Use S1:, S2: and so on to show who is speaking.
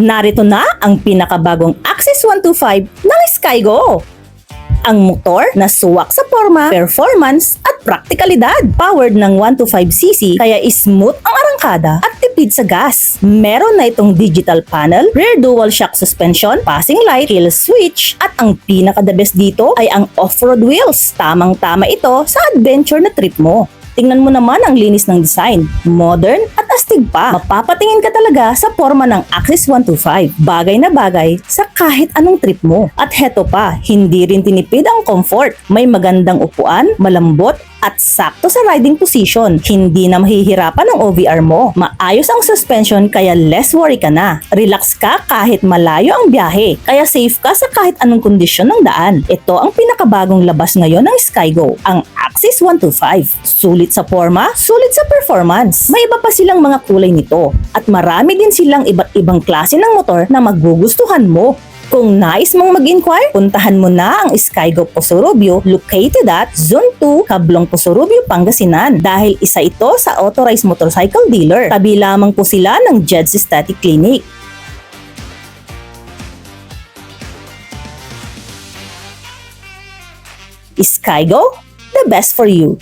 S1: Narito na ang pinakabagong Axis 125 ng Skygo. Ang motor na suwak sa forma, performance at praktikalidad. Powered ng 125cc kaya smooth ang arangkada at tipid sa gas. Meron na itong digital panel, rear dual shock suspension, passing light, kill switch at ang pinaka-the best dito ay ang off-road wheels. Tamang-tama ito sa adventure na trip mo. Tingnan mo naman ang linis ng design. Modern at astig pa. Mapapatingin ka talaga sa forma ng Axis 125. Bagay na bagay sa kahit anong trip mo. At heto pa, hindi rin tinipid ang comfort. May magandang upuan, malambot, at sakto sa riding position. Hindi na mahihirapan ang OVR mo. Maayos ang suspension kaya less worry ka na. Relax ka kahit malayo ang biyahe. Kaya safe ka sa kahit anong kondisyon ng daan. Ito ang pinakabagong labas ngayon ng Skygo, ang Axis 125. Sulit sa forma, sulit sa performance. May iba pa silang mga kulay nito. At marami din silang iba't ibang klase ng motor na magugustuhan mo. Kung nais mong mag-inquire, puntahan mo na ang Skygo Posorobio located at Zone 2, Kablong Posorobio, Pangasinan dahil isa ito sa authorized motorcycle dealer. Tabi lamang po sila ng Jed's Static Clinic. Skygo, the best for you.